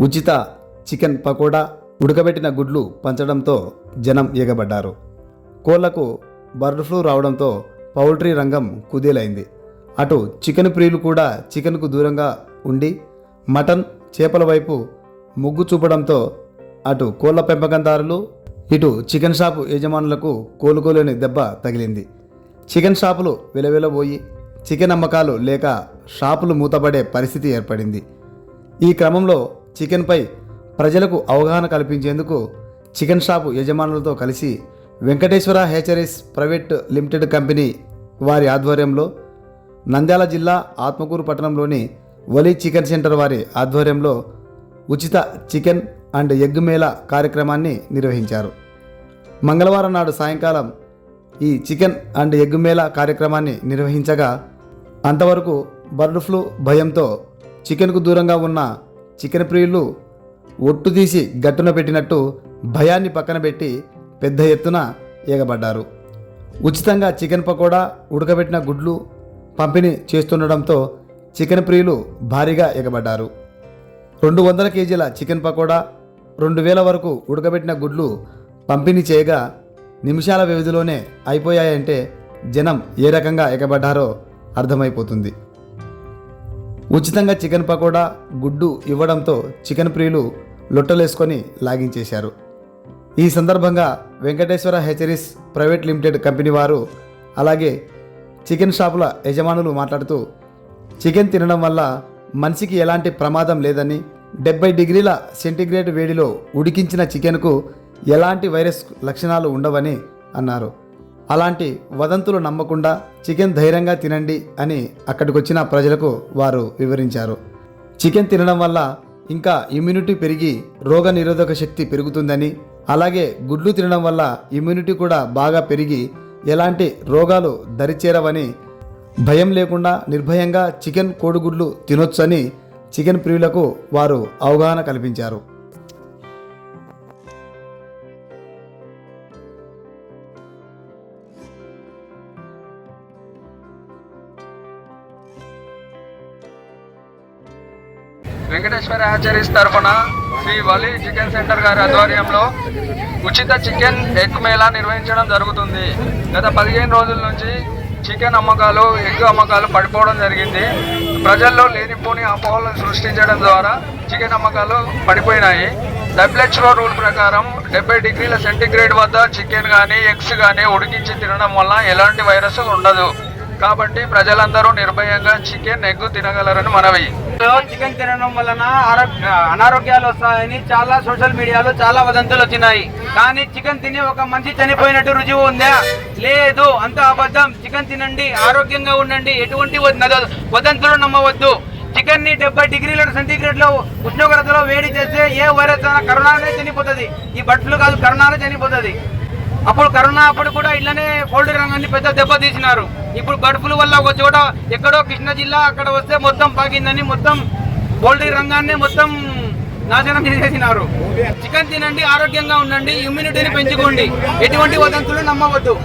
ఉచిత చికెన్ పకోడా ఉడకబెట్టిన గుడ్లు పంచడంతో జనం ఎగబడ్డారు కోళ్ళకు బర్డ్ ఫ్లూ రావడంతో పౌల్ట్రీ రంగం కుదేలైంది. అటు చికెన్ ప్రియులు కూడా చికెన్కు దూరంగా ఉండి మటన్ చేపల వైపు మొగ్గు చూపడంతో అటు కోళ్ళ పెంపకందారులు ఇటు చికెన్ షాపు యజమానులకు కోలుకోలేని దెబ్బ తగిలింది. చికెన్ షాపులు విలవిలబోయి చికెన్ అమ్మకాలు లేక షాపులు మూతపడే పరిస్థితి ఏర్పడింది. ఈ క్రమంలో చికెన్పై ప్రజలకు అవగాహన కల్పించేందుకు చికెన్ షాపు యజమానులతో కలిసి Venkateshwara hatcheries private limited company వారి ఆధ్వర్యంలో నంద్యాల జిల్లా ఆత్మకూరు పట్టణంలోని వలి చికెన్ సెంటర్ వారి ఆధ్వర్యంలో ఉచిత చికెన్ అండ్ ఎగ్ మేళ కార్యక్రమాన్ని నిర్వహించారు. మంగళవారం నాడు సాయంకాలం ఈ చికెన్ అండ్ ఎగ్ మేళ కార్యక్రమాన్ని నిర్వహించగా అంతవరకు బర్డ్ ఫ్లూ భయంతో చికెన్కు దూరంగా ఉన్న చికెన్ ప్రియులు ఒట్టు తీసి గట్టున పెట్టినట్టు భయాన్ని పక్కన పెట్టి పెద్ద ఎత్తున ఎగబడ్డారు ఉచితంగా చికెన్ పకోడా ఉడకబెట్టిన గుడ్లు పంపిణీ చేస్తుండడంతో చికెన్ ప్రియులు భారీగా ఎగబడ్డారు రెండు వందల కేజీల చికెన్ పకోడా రెండు వేల వరకు ఉడకబెట్టిన గుడ్లు పంపిణీ చేయగా నిమిషాల వ్యవధిలోనే అయిపోయాయంటే జనం ఏ రకంగా ఎగబడ్డారో అర్థమైపోతుంది. ఉచితంగా చికెన్ పకోడా గుడ్డు ఇవ్వడంతో చికెన్ ప్రియులు లొట్టలేసుకొని లాగించేశారు. ఈ సందర్భంగా Venkateshwara hatcheries private limited company వారు అలాగే చికెన్ షాపుల యజమానులు మాట్లాడుతూ చికెన్ తినడం వల్ల మనిషికి ఎలాంటి ప్రమాదం లేదని డెబ్బై డిగ్రీల సెంటీగ్రేడ్ వేడిలో ఉడికించిన చికెన్కు ఎలాంటి వైరస్ లక్షణాలు ఉండవని అన్నారు. అలాంటి వదంతులు నమ్మకుండా చికెన్ ధైర్యంగా తినండి అని అక్కడికి వచ్చిన ప్రజలకు వారు వివరించారు. చికెన్ తినడం వల్ల ఇంకా ఇమ్యూనిటీ పెరిగి రోగ నిరోధక శక్తి పెరుగుతుందని అలాగే గుడ్లు తినడం వల్ల ఇమ్యూనిటీ కూడా బాగా పెరిగి ఎలాంటి రోగాలు దరిచేరవని భయం లేకుండా నిర్భయంగా చికెన్ కోడిగుడ్లు తినొచ్చని చికెన్ ప్రియులకు వారు అవగాహన కల్పించారు. వెంకటేశ్వర ఆచార్యస్ తరఫున శ్రీ వలి చికెన్ సెంటర్ గారి ఆధ్వర్యంలో ఉచిత చికెన్ ఎగ్ మేళా నిర్వహించడం జరుగుతుంది. గత పదిహేను రోజుల నుంచి చికెన్ అమ్మకాలు ఎగ్ అమ్మకాలు పడిపోవడం జరిగింది. ప్రజల్లో లేనిపోని అపోహలను సృష్టించడం ద్వారా చికెన్ అమ్మకాలు పడిపోయినాయి. డబ్ల్యూహెచ్ఓ రూల్ ప్రకారం డెబ్బై డిగ్రీల సెంటీగ్రేడ్ వద్ద చికెన్ కానీ ఎగ్స్ కానీ ఉడికించి తినడం వల్ల ఎలాంటి వైరస్ ఉండదు. కాబట్టి ప్రజలందరూ నిర్భయంగా చికెన్ ఎగ్ తినగలరని మనవి. చికెన్ తినడం వలన ఆరోగ్య అనారోగ్యాలు వస్తాయని చాలా సోషల్ మీడియాలో చాలా వదంతులు వచ్చినాయి. కానీ చికెన్ తిని ఒక మనిషి చనిపోయినట్టు రుజువు ఉందా? లేదు. అంత అబద్ధం. చికెన్ తినండి ఆరోగ్యంగా ఉండండి. ఎటువంటి వదంతులు నమ్మవద్దు. చికెన్ని డెబ్బై డిగ్రీల సెంటీగ్రేడ్లో ఉష్ణోగ్రతలో వేడి చేస్తే ఏ వైరస్ అయినా కరోనానే చనిపోతుంది. ఈ బట్లు ఫ్లూ కాదు కరోనానే చనిపోతుంది. అప్పుడు కరోనా అప్పుడు కూడా ఇళ్ళనే పౌల్ట్రీ రంగాన్ని పెద్ద దెబ్బ తీసినారు. ఇప్పుడు బర్డ్ ఫ్లూ వల్ల ఒక చోట ఎక్కడో కృష్ణా జిల్లా అక్కడ వస్తే మొత్తం పాకిందని మొత్తం పౌల్ట్రీ రంగాన్ని మొత్తం నాశనం చేసేసినారు. చికెన్ తినండి ఆరోగ్యంగా ఉండండి ఇమ్యూనిటీని పెంచుకోండి. ఎటువంటి వదంతులు నమ్మవద్దు.